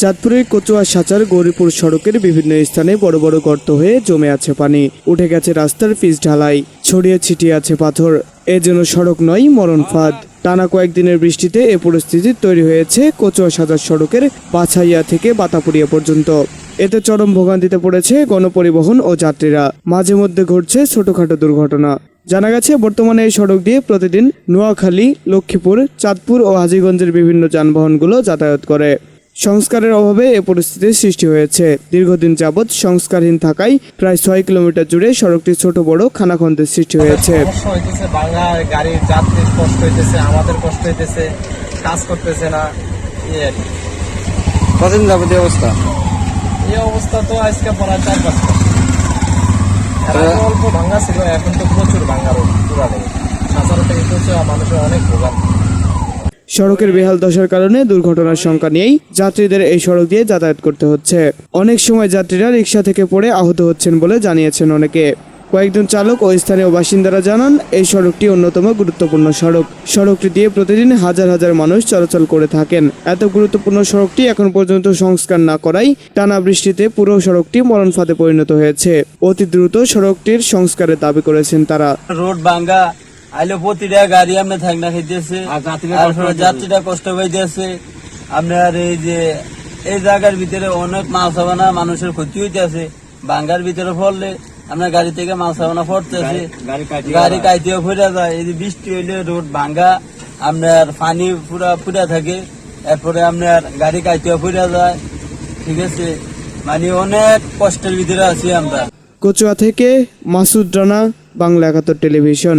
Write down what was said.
চাঁদপুরের কচুয়া সাচার গৌরীপুর সড়কের বিভিন্ন স্থানে বড় বড় গর্ত হয়ে জমে আছে পানি। উঠে গেছে রাস্তার পিচ ঢালাই, ছড়িয়ে ছিটিয়ে আছে পাথর। এ যেন সড়ক নয়, মরণ ফাঁদ। টানা কয়েকদিনের বৃষ্টিতে এ পরিস্থিতি তৈরি হয়েছে কচুয়া সাজার সড়কের পাছাইয়া থেকে বাতাপুরিয়া পর্যন্ত। এতে চরম ভোগান্তিতে পড়েছে গণপরিবহন ও যাত্রীরা। মাঝে মধ্যে ঘটছে ছোটখাটো দুর্ঘটনা। জানা গেছে, বর্তমানে এই সড়ক দিয়ে প্রতিদিন নোয়াখালী, লক্ষ্মীপুর, চাঁদপুর ও হাজীগঞ্জের বিভিন্ন যানবাহনগুলো যাতায়াত করে। সংস্কারের অভাবে এ পরিস্থিতির সৃষ্টি হয়েছে। দীর্ঘদিন যাবৎ সংস্কারহীন থাকায় প্রায় ছয় কিলোমিটার জুড়ে সড়কটি ছোট বড় খানাখন্দের সৃষ্টি হয়েছে। বাংলা গাড়ির যাত্রীর কষ্ট হইতেছে আমাদের কষ্ট হইতেছে কাজ করতেছে না এই আর কতদিন যাবত অবস্থা? এই অবস্থা তো আজকে পড়া চার পাঁচ অল্প ভাঙ্গা ছিল এখন তো প্রচুর ভাঙ্গা রোড পুরা রোড। সাঁচার থেকে প্রচুর মানুষের অনেক ভোগান্তি সড়কের বেহাল দশার কারণে দুর্ঘটনার সংখ্যা নিয়েই যাত্রীদের এই সড়ক দিয়ে যাতায়াত করতে হচ্ছে। অনেক সময় যাত্রীরা রিক্সা থেকে পড়ে আহত হচ্ছেন বলে জানিয়েছেন অনেকে। কয়েকজন চালক ও স্থানীয় বাসিন্দারা জানান, এই সড়কটি অন্যতম গুরুত্বপূর্ণ সড়ক। সড়কটি দিয়ে প্রতিদিন হাজার হাজার মানুষ চলাচল করে থাকেন। এত গুরুত্বপূর্ণ সড়কটি এখন পর্যন্ত সংস্কার না করাই টানা বৃষ্টিতে পুরো সড়কটি মরণ ফাঁদে পরিণত হয়েছে। অতি দ্রুত সড়কটির সংস্কারের দাবি করেছেন তারা। রোড ভাঙ্গা আইলে প্রতিটা গাড়ি আমরা থাকনা খাইতেছে যাত্রীরা কষ্ট পাইতেছে। আপনার এই যে এই জায়গার ভিতরে অনেক মাছ হবে না মানুষের ক্ষতি হইতেছে। ভাঙ্গার ভিতরে পড়লে আপনার গাড়ি থেকে মাছ হবে না পড়তেছে। গাড়ি কাইতেও ফুরে যায়। এই যে বৃষ্টি হইলে রোড ভাঙ্গা আপনার পানি পুরা ফুরা থাকে। এরপরে আপনার গাড়ি কাইতেও ফুরে যায়। ঠিক আছে? মানে অনেক কষ্টের ভিতরে আছি আমরা। কচুয়া থেকে মাসুদ রানা বাংলা একাত্তর টেলিভিশন।